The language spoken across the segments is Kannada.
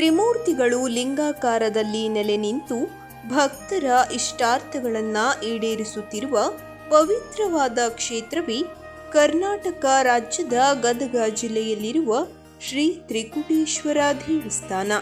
ತ್ರಿಮೂರ್ತಿಗಳು ಲಿಂಗಾಕಾರದಲ್ಲಿ ನೆಲೆ ನಿಂತು ಭಕ್ತರ ಇಷ್ಟಾರ್ಥಗಳನ್ನು ಈಡೇರಿಸುತ್ತಿರುವ ಪವಿತ್ರವಾದ ಕ್ಷೇತ್ರವೇ ಕರ್ನಾಟಕ ರಾಜ್ಯದ ಗದಗ ಜಿಲ್ಲೆಯಲ್ಲಿರುವ ಶ್ರೀ ತ್ರಿಕುಟೇಶ್ವರ ದೇವಸ್ಥಾನ.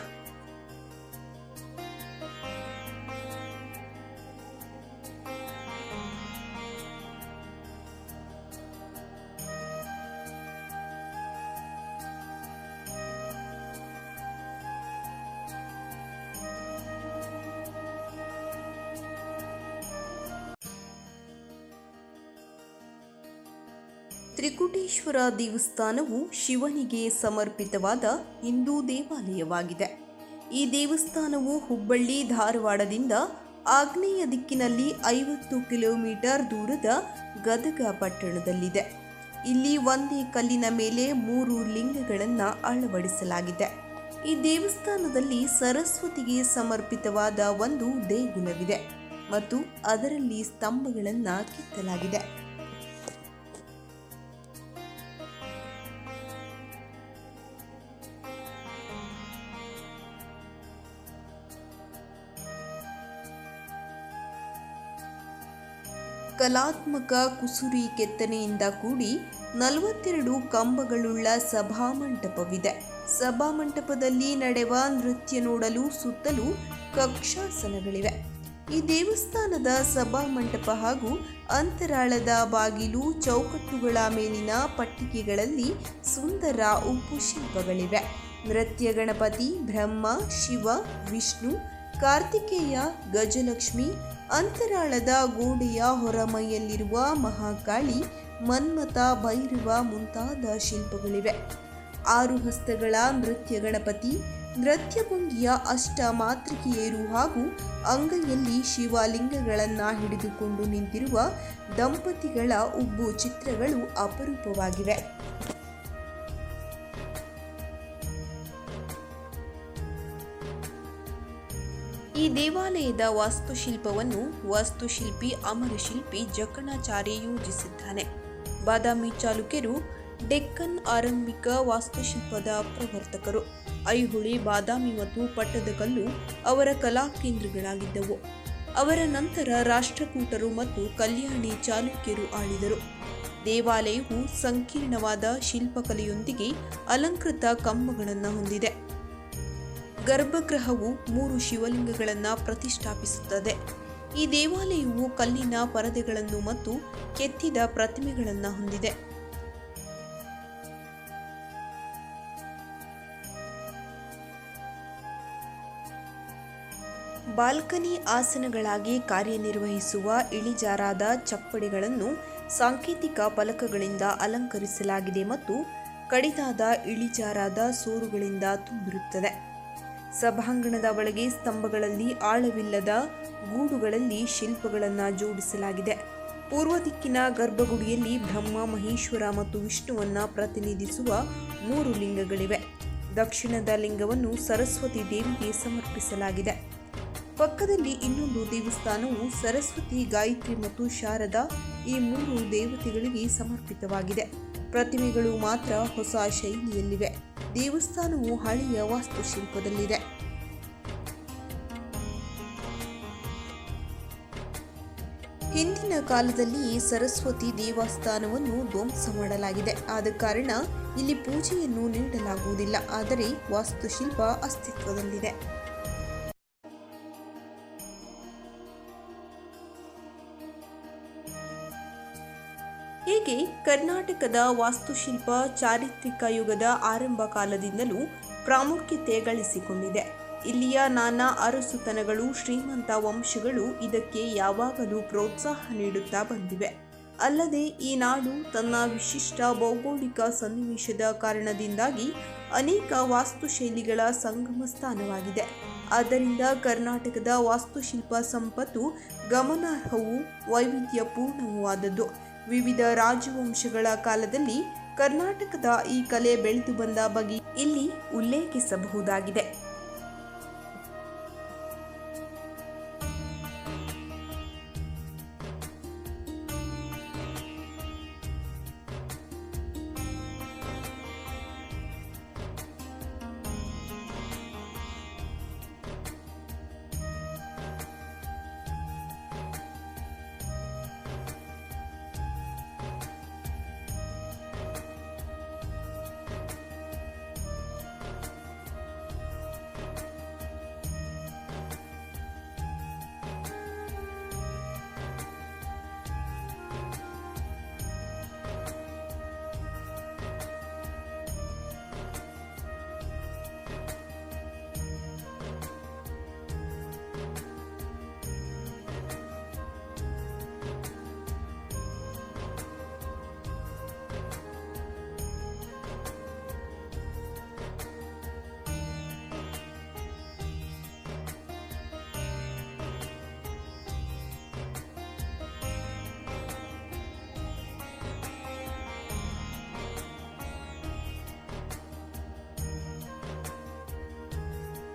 ತ್ರಿಕುಟೇಶ್ವರ ದೇವಸ್ಥಾನವು ಶಿವನಿಗೆ ಸಮರ್ಪಿತವಾದ ಹಿಂದೂ ದೇವಾಲಯವಾಗಿದೆ. ಈ ದೇವಸ್ಥಾನವು ಹುಬ್ಬಳ್ಳಿ ಧಾರವಾಡದಿಂದ ಆಗ್ನೇಯ ದಿಕ್ಕಿನಲ್ಲಿ ಐವತ್ತು ಕಿಲೋಮೀಟರ್ ದೂರದ ಗದಗ ಪಟ್ಟಣದಲ್ಲಿದೆ. ಇಲ್ಲಿ ಒಂದೇ ಕಲ್ಲಿನ ಮೇಲೆ ಮೂರು ಲಿಂಗಗಳನ್ನು ಅಳವಡಿಸಲಾಗಿದೆ. ಈ ದೇವಸ್ಥಾನದಲ್ಲಿ ಸರಸ್ವತಿಗೆ ಸಮರ್ಪಿತವಾದ ಒಂದು ದೇಗುಲವಿದೆ ಮತ್ತು ಅದರಲ್ಲಿ ಸ್ತಂಭಗಳನ್ನು ಕೆತ್ತಲಾಗಿದೆ. ಕಲಾತ್ಮಕ ಕುಸುರಿ ಕೆತ್ತನೆಯಿಂದ ಕೂಡಿ ನಲವತ್ತೆರಡು ಕಂಬಗಳುಳ್ಳ ಸಭಾಮಂಟಪವಿದೆ ಸಭಾಮಂಟಪದಲ್ಲಿ ನಡೆವ ನೃತ್ಯ ನೋಡಲು ಸುತ್ತಲೂ ಕಕ್ಷಾಸನಗಳಿವೆ. ಈ ದೇವಸ್ಥಾನದ ಸಭಾಮಂಟಪ ಹಾಗೂ ಅಂತರಾಳದ ಬಾಗಿಲು ಚೌಕಟ್ಟುಗಳ ಮೇಲಿನ ಪಟ್ಟಿಕೆಗಳಲ್ಲಿ ಸುಂದರ ಉಪ್ಪು ಶಿಲ್ಪಗಳಿವೆ. ನೃತ್ಯ ಗಣಪತಿ, ಬ್ರಹ್ಮ, ಶಿವ, ವಿಷ್ಣು, ಕಾರ್ತಿಕೇಯ, ಗಜಲಕ್ಷ್ಮಿ ಅಂತರಾಳದ ಗೋಡೆಯ ಹೊರಮೈಯಲ್ಲಿರುವ ಮಹಾಕಾಳಿ ಮನ್ಮತ ಭೈರವ ಮುಂತಾದ ಶಿಲ್ಪಗಳಿವೆ. ಆರು ಹಸ್ತಗಳ ನೃತ್ಯ ಗಣಪತಿ, ನೃತ್ಯ ಭಂಗಿಯ ಅಷ್ಟ ಮಾತೃಕೆಯರು ಹಾಗೂ ಅಂಗೈಯಲ್ಲಿ ಶಿವಲಿಂಗಗಳನ್ನು ಹಿಡಿದುಕೊಂಡು ನಿಂತಿರುವ ದಂಪತಿಗಳ ಉಬ್ಬು ಚಿತ್ರಗಳು ಅಪರೂಪವಾಗಿವೆ. ಈ ದೇವಾಲಯದ ವಾಸ್ತುಶಿಲ್ಪವನ್ನು ವಾಸ್ತುಶಿಲ್ಪಿ ಅಮರಶಿಲ್ಪಿ ಜಕಣಾಚಾರ್ಯ ಯೋಜಿಸಿದ್ದಾನೆ. ಬಾದಾಮಿ ಚಾಲುಕ್ಯರು ಡೆಕ್ಕನ್ ಆರಂಭಿಕ ವಾಸ್ತುಶಿಲ್ಪದ ಪ್ರವರ್ತಕರು. ಐಹೊಳೆ, ಬಾದಾಮಿ ಮತ್ತು ಪಟ್ಟದಕಲ್ಲು ಅವರ ಕಲಾ ಕೇಂದ್ರಗಳಾಗಿದ್ದವು. ಅವರ ನಂತರ ರಾಷ್ಟ್ರಕೂಟರು ಮತ್ತು ಕಲ್ಯಾಣಿ ಚಾಲುಕ್ಯರು ಆಳಿದರು. ದೇವಾಲಯವು ಸಂಕೀರ್ಣವಾದ ಶಿಲ್ಪಕಲೆಯೊಂದಿಗೆ ಅಲಂಕೃತ ಕಂಬಗಳನ್ನು ಹೊಂದಿದೆ. ಗರ್ಭಗೃಹವು ಮೂರು ಶಿವಲಿಂಗಗಳನ್ನು ಪ್ರತಿಷ್ಠಾಪಿಸುತ್ತದೆ. ಈ ದೇವಾಲಯವು ಕಲ್ಲಿನ ಪರದೆಗಳನ್ನು ಮತ್ತು ಕೆತ್ತಿದ ಪ್ರತಿಮೆಗಳನ್ನು ಹೊಂದಿದೆ. ಬಾಲ್ಕನಿ ಆಸನಗಳಾಗಿ ಕಾರ್ಯನಿರ್ವಹಿಸುವ ಇಳಿಜಾರಾದ ಚಪ್ಪಡಿಗಳನ್ನು ಸಾಂಕೇತಿಕ ಫಲಕಗಳಿಂದ ಅಲಂಕರಿಸಲಾಗಿದೆ ಮತ್ತು ಕಡಿದಾದ ಇಳಿಜಾರಾದ ಸೋರುಗಳಿಂದ ತುಂಬಿರುತ್ತದೆ. ಸಭಾಂಗಣದ ಒಳಗೆ ಸ್ತಂಭಗಳಲ್ಲಿ ಆಳವಿಲ್ಲದ ಗೂಡುಗಳಲ್ಲಿ ಶಿಲ್ಪಗಳನ್ನು ಜೋಡಿಸಲಾಗಿದೆ. ಪೂರ್ವ ದಿಕ್ಕಿನ ಗರ್ಭಗುಡಿಯಲ್ಲಿ ಬ್ರಹ್ಮ, ಮಹೇಶ್ವರ ಮತ್ತು ವಿಷ್ಣುವನ್ನ ಪ್ರತಿನಿಧಿಸುವ ಮೂರು ಲಿಂಗಗಳಿವೆ. ದಕ್ಷಿಣದ ಲಿಂಗವನ್ನು ಸರಸ್ವತಿ ದೇವಿಗೆ ಸಮರ್ಪಿಸಲಾಗಿದೆ. ಪಕ್ಕದಲ್ಲಿ ಇನ್ನೊಂದು ದೇವಸ್ಥಾನವು ಸರಸ್ವತಿ, ಗಾಯತ್ರಿ ಮತ್ತು ಶಾರದಾ ಈ ಮೂರು ದೇವತೆಗಳಿಗೆ ಸಮರ್ಪಿತವಾಗಿದೆ. ಪ್ರತಿಮೆಗಳು ಮಾತ್ರ ಹೊಸ ಶೈಲಿಯಲ್ಲಿವೆ. ದೇವಸ್ಥಾನವು ಹಳೆಯ ವಾಸ್ತುಶಿಲ್ಪದಲ್ಲಿದೆ. ಹಿಂದಿನ ಕಾಲದಲ್ಲಿ ಸರಸ್ವತಿ ದೇವಸ್ಥಾನವನ್ನು ಧ್ವಂಸ ಮಾಡಲಾಗಿದೆ. ಆದ ಕಾರಣ ಇಲ್ಲಿ ಪೂಜೆಯನ್ನು ನೀಡಲಾಗುವುದಿಲ್ಲ. ಆದರೆ ವಾಸ್ತುಶಿಲ್ಪ ಅಸ್ತಿತ್ವದಲ್ಲಿದೆ. ಹೀಗೆ ಕರ್ನಾಟಕದ ವಾಸ್ತುಶಿಲ್ಪ, ಚಾರಿತ್ರಿಕ ಯುಗದ ಆರಂಭ ಕಾಲದಿಂದಲೂ ಪ್ರಾಮುಖ್ಯತೆ ಗಳಿಸಿಕೊಂಡಿದೆ. ಇಲ್ಲಿಯ ನಾನಾ ಅರಸುತನಗಳು, ಶ್ರೀಮಂತ ವಂಶಗಳು ಇದಕ್ಕೆ ಯಾವಾಗಲೂ ಪ್ರೋತ್ಸಾಹ ನೀಡುತ್ತಾ ಬಂದಿವೆ. ಅಲ್ಲದೆ ಈ ನಾಡು ತನ್ನ ವಿಶಿಷ್ಟ ಭೌಗೋಳಿಕ ಸನ್ನಿವೇಶದ ಕಾರಣದಿಂದಾಗಿ ಅನೇಕ ವಾಸ್ತುಶೈಲಿಗಳ ಸಂಗಮ ಸ್ಥಾನವಾಗಿದೆ ಆದ್ದರಿಂದ ಕರ್ನಾಟಕದ ವಾಸ್ತುಶಿಲ್ಪ ಸಂಪತ್ತು ಗಮನಾರ್ಹವೂ ವೈವಿಧ್ಯಪೂರ್ಣವೂ ಆದದ್ದು. ವಿವಿಧ ರಾಜವಂಶಗಳ ಕಾಲದಲ್ಲಿ ಕರ್ನಾಟಕದ ಈ ಕಲೆ ಬೆಳೆದು ಬಂದ ಬಗ್ಗೆ ಇಲ್ಲಿ ಉಲ್ಲೇಖಿಸಬಹುದಾಗಿದೆ.